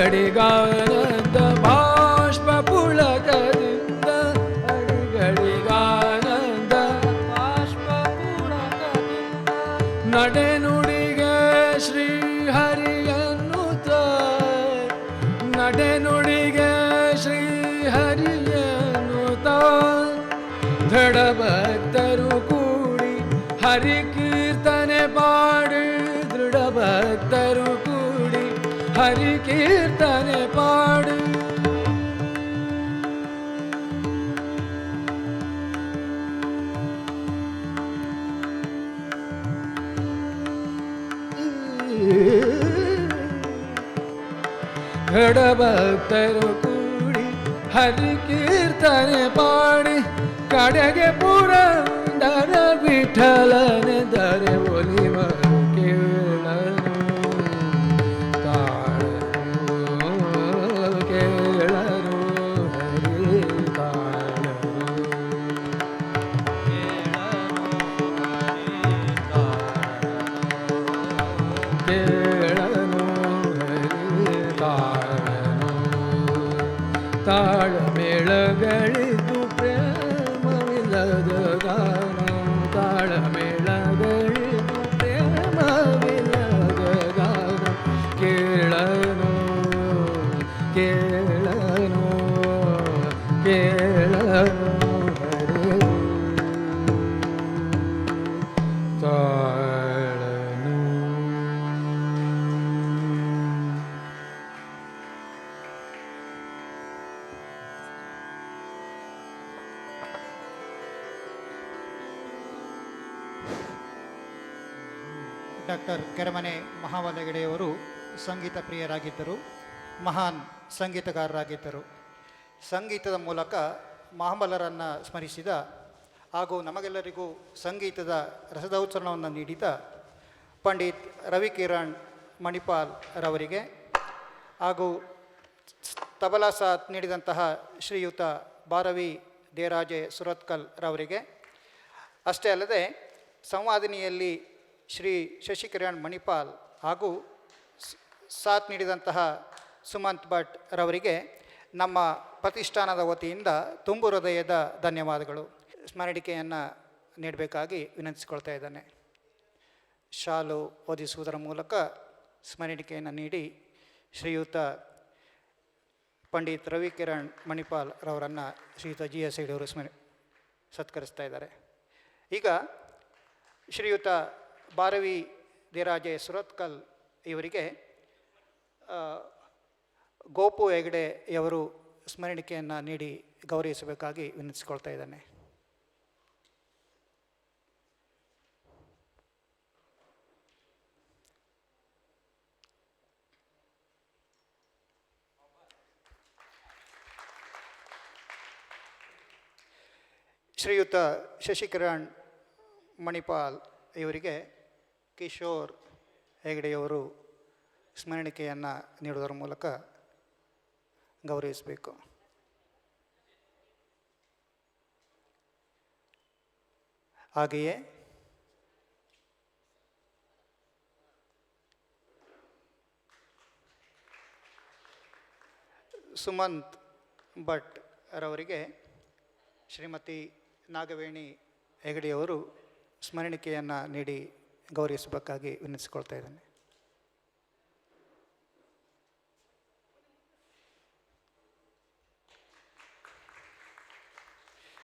ಅಡಿಗಡಿಗಾನಂದ ಬಾಷ್ಪ ಪುಳಕದಿಂದ ಅಡಿಗಡಿಗಾನಂದ ಬಾಷ್ಪ ಪುಳಕದಿಂದ ನಡೆನುಡಿಗೆ ಶ್ರೀ ಹರಿಯನ್ನುತ್ತ ನಡೆನುಡಿಗೆ ಶ್ರೀ ಹರಿಯನ್ನುತ್ತ ದೃಢಭಕ್ತರು ಕೂಡಿ ಹರಿ ഹരി കീർത്തന പാട്. ഭക്തരു കൂടി ഹരി കീർത്തന പാടി. കടകെ പുറ ತಾಳಮೇಳಗಳಿದ್ದು ಪ್ರೇಮವಿಲ್ಲದ ಗಾನ ತಾಳಮೇಳಗಳಿದ್ದು ಪ್ರೇಮವಿಲ್ಲದ ಗಾನ ಕೇಳನು ಕೇಳನು ಡಾಕ್ಟರ್ ಕೆರೆಮನೆ ಮಹಾವಲಗಡೆಯವರು ಸಂಗೀತ ಪ್ರಿಯರಾಗಿದ್ದರು, ಮಹಾನ್ ಸಂಗೀತಗಾರರಾಗಿದ್ದರು. ಸಂಗೀತದ ಮೂಲಕ ಮಹಾಬಲರನ್ನು ಸ್ಮರಿಸಿದ ಹಾಗೂ ನಮಗೆಲ್ಲರಿಗೂ ಸಂಗೀತದ ರಸದೌಚರಣವನ್ನು ನೀಡಿದ ಪಂಡಿತ್ ರವಿಕಿರಣ್ ಮಣಿಪಾಲ್ ರವರಿಗೆ ಹಾಗೂ ತಬಲಾ ಸಾಥ್ ನೀಡಿದಂತಹ ಶ್ರೀಯುತ ಭಾರವಿ ದೇರಾಜೆ ಸುರತ್ಕಲ್ ರವರಿಗೆ. ಅಷ್ಟೇ ಅಲ್ಲದೆ ಸಂವಾದಿನಿಯಲ್ಲಿ ಶ್ರೀ ಶಶಿಕಿರಣ್ ಮಣಿಪಾಲ್ ಹಾಗೂ ಸಾಥ್ ನೀಡಿದಂತಹ ಸುಮಂತ್ ಭಟ್ ರವರಿಗೆ ನಮ್ಮ ಪ್ರತಿಷ್ಠಾನದ ವತಿಯಿಂದ ತುಂಬು ಹೃದಯದ ಧನ್ಯವಾದಗಳು. ಸ್ಮರಣಿಕೆಯನ್ನು ನೀಡಬೇಕಾಗಿ ವಿನಂತಿಸಿಕೊಳ್ತಾ ಇದ್ದಾನೆ. ಶಾಲು ಓದಿಸುವುದರ ಮೂಲಕ ಸ್ಮರಣಿಕೆಯನ್ನು ನೀಡಿ ಶ್ರೀಯುತ ಪಂಡಿತ್ ರವಿಕಿರಣ್ ಮಣಿಪಾಲ್ ರವರನ್ನು ಶ್ರೀಯುತ ಜಿ ಎಸ್ ಐಡಿಯವರು ಸ್ಮರಿ, ಸತ್ಕರಿಸ್ತಾ ಇದ್ದಾರೆ. ಈಗ ಶ್ರೀಯುತ ಭಾರವಿ ದೇರಾಜೆ ಸುರತ್ಕಲ್ ಇವರಿಗೆ ಗೋಪು ಗೋಪು ಹೆಗಡೆಯವರು ಸ್ಮರಣಿಕೆಯನ್ನು ನೀಡಿ ಗೌರವಿಸಬೇಕಾಗಿ ವಿನಂತಿಸಿಕೊಳ್ತಾ ಇದ್ದಾನೆ. ಶ್ರೀಯುತ ಶಶಿಕಿರಣ್ ಮಣಿಪಾಲ್ ಇವರಿಗೆ ಕಿಶೋರ್ ಹೆಗಡೆಯವರು ಸ್ಮರಣಿಕೆಯನ್ನು ನೀಡುವುದರ ಮೂಲಕ ಗೌರವಿಸಬೇಕು. ಹಾಗೆಯೇ ಸುಮಂತ್ ಭಟ್ ರವರಿಗೆ ಶ್ರೀಮತಿ ನಾಗವೇಣಿ ಹೆಗಡೆಯವರು ಸ್ಮರಣಿಕೆಯನ್ನು ನೀಡಿ ಗೌರವಿಸಬೇಕಾಗಿ ವಿನಂತಿಸಿಕೊಳ್ತಾ ಇದ್ದೇನೆ.